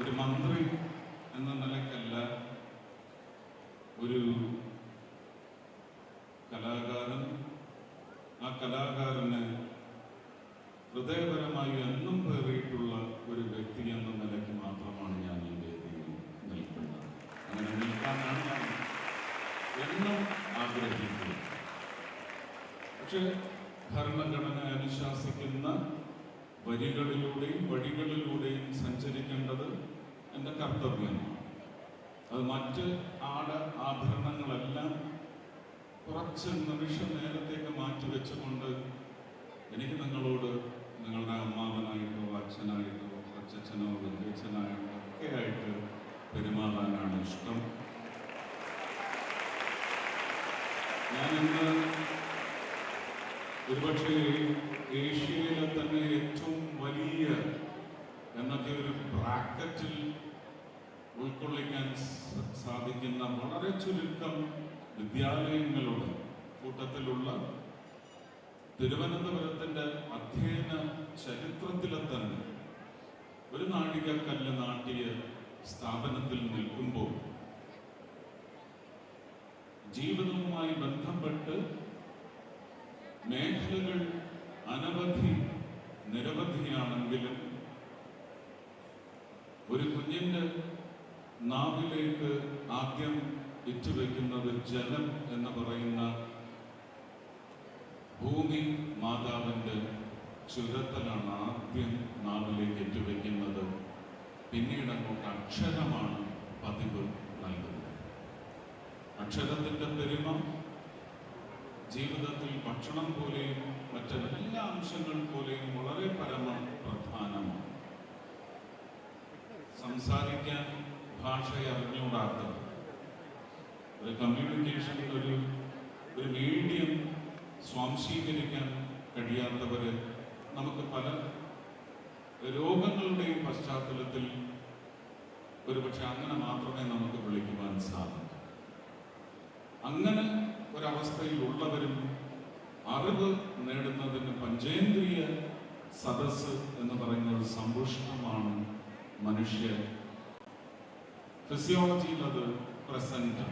ഒരു മന്ത്രി എന്ന നിലക്കല്ല ഒരു കലാകാരൻ ആ കലാകാരന് ഹൃദയപരമായി എന്നും പേറിയിട്ടുള്ള ഒരു വ്യക്തി എന്ന നിലയ്ക്ക് മാത്രമാണ് ഞാൻ ഈ വേദിയിൽ നിൽക്കുന്നത്. അങ്ങനെ നിൽക്കാനാണ് ഞാൻ എന്നും ആഗ്രഹിക്കുന്നത്. പക്ഷേ ഭരണഘടന അനുശാസിക്കുന്ന വരികളിലൂടെയും വഴികളിലൂടെയും സഞ്ചരിക്കേണ്ടത് എന്റെ കർത്തവ്യമാണ് അത് മറ്റ് ആട ആഭരണങ്ങളെല്ലാം കുറച്ച് നിമിഷ നേരത്തേക്ക് മാറ്റിവെച്ചുകൊണ്ട് എനിക്ക് നിങ്ങളോട് നിങ്ങളുടെ അമ്മാവനായിട്ടോ അച്ഛനായിട്ടോ അച്ഛനോ വലിയച്ഛനായിട്ടോ ഒക്കെ ആയിട്ട് പെരുമാറാനാണ് ഇഷ്ടം. ഞാനിന്ന് ഒരുപക്ഷെ ചുരുക്കം വിദ്യാലയങ്ങളുടെ കൂട്ടത്തിലുള്ള തിരുവനന്തപുരത്തിന്റെ അധ്യയന ചരിത്രത്തിലെ തന്നെ ഒരു നാഴികക്കല്ല് നാട്ടിയ സ്ഥാപനത്തിൽ നിൽക്കുമ്പോൾ ജീവിതവുമായി ബന്ധപ്പെട്ട് മേഖലകൾ അനവധി നിരവധിയാണെങ്കിലും ഒരു കുഞ്ഞിന്റെ നാവിലേക്ക് ആദ്യം ഇറ്റുവെക്കുന്നത് ജലം എന്ന് പറയുന്ന ഭൂമി മാതാവിന്റെ ചുരത്തലാണ് ആദ്യം നാവിലേക്ക് ഇറ്റുവെക്കുന്നത് പിന്നീട് അങ്ങോട്ട് അക്ഷരമാണ് പതിവ് നൽകുന്നത്. അക്ഷരത്തിന്റെ പെരുമ ജീവിതത്തിൽ ഭക്ഷണം പോലെയും മറ്റെല്ലാ അംശങ്ങൾ പോലെയും വളരെ പരമ പ്രധാനമാണ് സംസാരിക്കാൻ ഭാഷ അറിഞ്ഞുകൂടാത്തത്. ഒരു കമ്മ്യൂണിക്കേഷൻ ഒരു ഒരു മീഡിയം സ്വാംശീകരിക്കാൻ കഴിയാത്തവർ നമുക്ക് പല രോഗങ്ങളുടെയും പശ്ചാത്തലത്തിൽ ഒരുപക്ഷെ അങ്ങനെ മാത്രമേ നമുക്ക് വിളിക്കുവാൻ സാധിക്കൂ. അങ്ങനെ ഒരവസ്ഥയിലുള്ളവരും അറിവ് നേടുന്നതിന് പഞ്ചേന്ദ്രിയ സദസ് എന്ന് പറയുന്ന ഒരു സമ്പുഷ്ടമാണ് മനുഷ്യ. ഫിസിയോളജിയിൽ അത് പ്രസന്റ്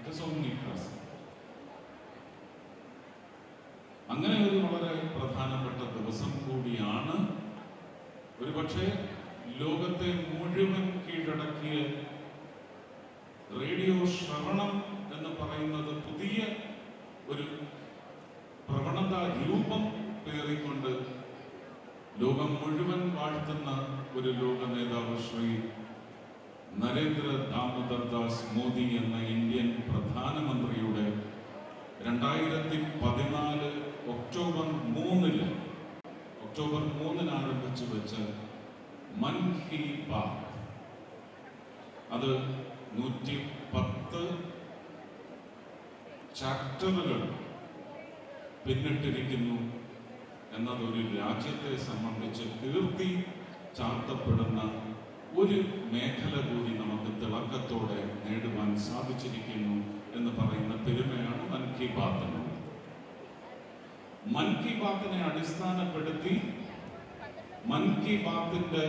ഇറ്റ് പ്രസന്റ് അങ്ങനെ ഒരു വളരെ പ്രധാനപ്പെട്ട ദിവസം കൂടിയാണ്. ഒരുപക്ഷെ ലോകത്തെ മുഴുവൻ കീഴടക്കിയ റേഡിയോ ശ്രവണം എന്ന് പറയുന്നത് പുതിയ ഒരു പ്രവണത രൂപം പേറിക്കൊണ്ട് ലോകം മുഴുവൻ വാഴ്ത്തുന്ന ഒരു ലോക നേതാവ് ശ്രീ നരേന്ദ്ര ദാമോദർ മൻ കി ബാത് അത് നൂറ്റി പത്ത് ചാപ്റ്ററുകൾ പിന്നിട്ടിരിക്കുന്നു എന്നത് ഒരു രാജ്യത്തെ സംബന്ധിച്ച് കീർത്തി ചാർത്തപ്പെടുന്ന ഒരു മേഖല കൂടി നമുക്ക് തിളക്കത്തോടെ നേടുവാൻ സാധിച്ചിരിക്കുന്നു എന്ന് പറയുന്ന പെരുമയാണ് മൻ കി ബാത്തിന് മൻ കി ബാത്തിനെ അടിസ്ഥാനപ്പെടുത്തി മൻ കി ബാത്തിന്റെ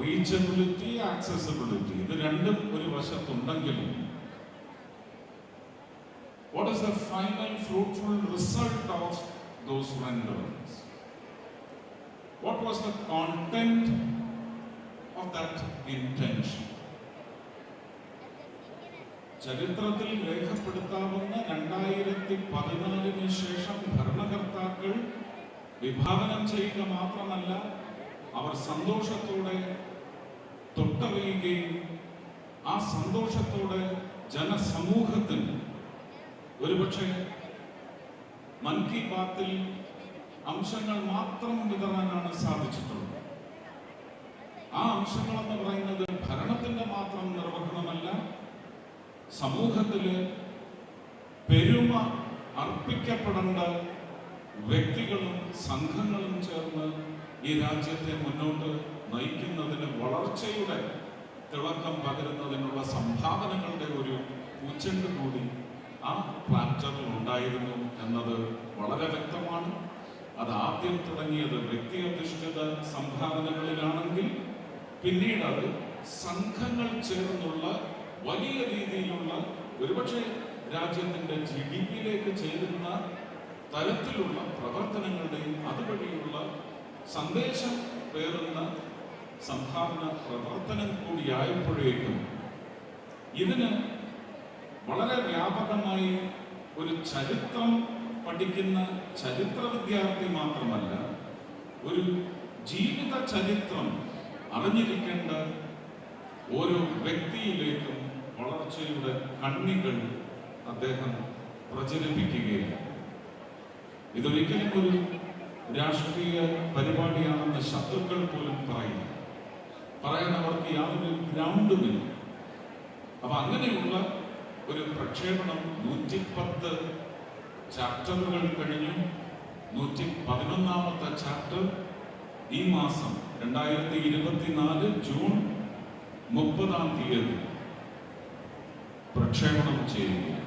റീച്ചബിലിറ്റി ആക്സസിബിലിറ്റി ഇത് രണ്ടും ഒരു വശത്തുണ്ടെങ്കിലും what is the final fruitful result of those renderings? What was the content of that intention? ചരിത്രത്തിൽ രേഖപ്പെടുത്താവുന്ന രണ്ടായിരത്തി പതിനാലിന് ശേഷം ഭരണകർത്താക്കൾ വിഭാവനം ചെയ്യുക മാത്രമല്ല അവർ സന്തോഷത്തോടെ തൊട്ടറിയുകയും ആ സന്തോഷത്തോടെ ജനസമൂഹത്തിന് ഒരുപക്ഷെ മൻ കി ബാത്തിൽ അംശങ്ങൾ മാത്രം വിതറാനാണ് സാധിച്ചിട്ടുള്ളത്. ആ അംശങ്ങൾ എന്ന് പറയുന്നത് ഭരണത്തിന്റെ മാത്രം നിർവഹണമല്ല സമൂഹത്തിൽ പെരുമ അർപ്പിക്കപ്പെടേണ്ട വ്യക്തികളും സംഘങ്ങളും ചേർന്ന് ഈ രാജ്യത്തെ മുന്നോട്ട് നയിക്കുന്നതിന് വളർച്ചയുടെ തിളക്കം പകരുന്നതിനുള്ള സംഭാവനകളുടെ ഒരു ഉച്ചണ്ട് കൂടി ആ പ്ലാറ്ററിൽ ഉണ്ടായിരുന്നു എന്നത് വളരെ വ്യക്തമാണ്. അത് ആദ്യം തുടങ്ങിയത് വ്യക്തി അധിഷ്ഠിത സംഭാവനകളിലാണെങ്കിൽ പിന്നീട് അത് സംഘങ്ങൾ ചേർന്നുള്ള വലിയ രീതിയിലുള്ള ഒരുപക്ഷെ രാജ്യത്തിന്റെ ജി ഡി പിയിലേക്ക് ചേരുന്ന തരത്തിലുള്ള പ്രവർത്തനങ്ങളുടെയും അതുവഴിയുള്ള സന്ദേശം പേറുന്ന സംഭാവന പ്രവർത്തനം കൂടിയായപ്പോഴേക്കും ഇതിന് വളരെ വ്യാപകമായി ഒരു ചരിത്രം പഠിക്കുന്ന ചരിത്ര വിദ്യാർത്ഥി മാത്രമല്ല ഒരു ജീവിത ചരിത്രം അറിഞ്ഞിരിക്കേണ്ട ഓരോ വ്യക്തിയിലേക്കും വളർച്ചയുടെ കണ്ണികൾ അദ്ദേഹം പ്രചരിപ്പിക്കുകയാണ്. ഇതൊരിക്കലും ഒരു രാഷ്ട്രീയ പരിപാടിയാണെന്ന് ശത്രുക്കൾ പോലും പറയുന്നു പറയാൻ അവർക്ക് യാതൊരു ഗ്രൗണ്ടുമില്ല. അപ്പൊ അങ്ങനെയുള്ള ഒരു പ്രക്ഷേപണം നൂറ്റിപ്പത്ത് ചാപ്റ്ററുകൾ കഴിഞ്ഞു. നൂറ്റി പതിനൊന്നാമത്തെ ചാപ്റ്റർ ഈ മാസം രണ്ടായിരത്തി ഇരുപത്തിനാല് ജൂൺ മുപ്പതാം തീയതി പ്രക്ഷേപണം ചെയ്യുകയാണ്.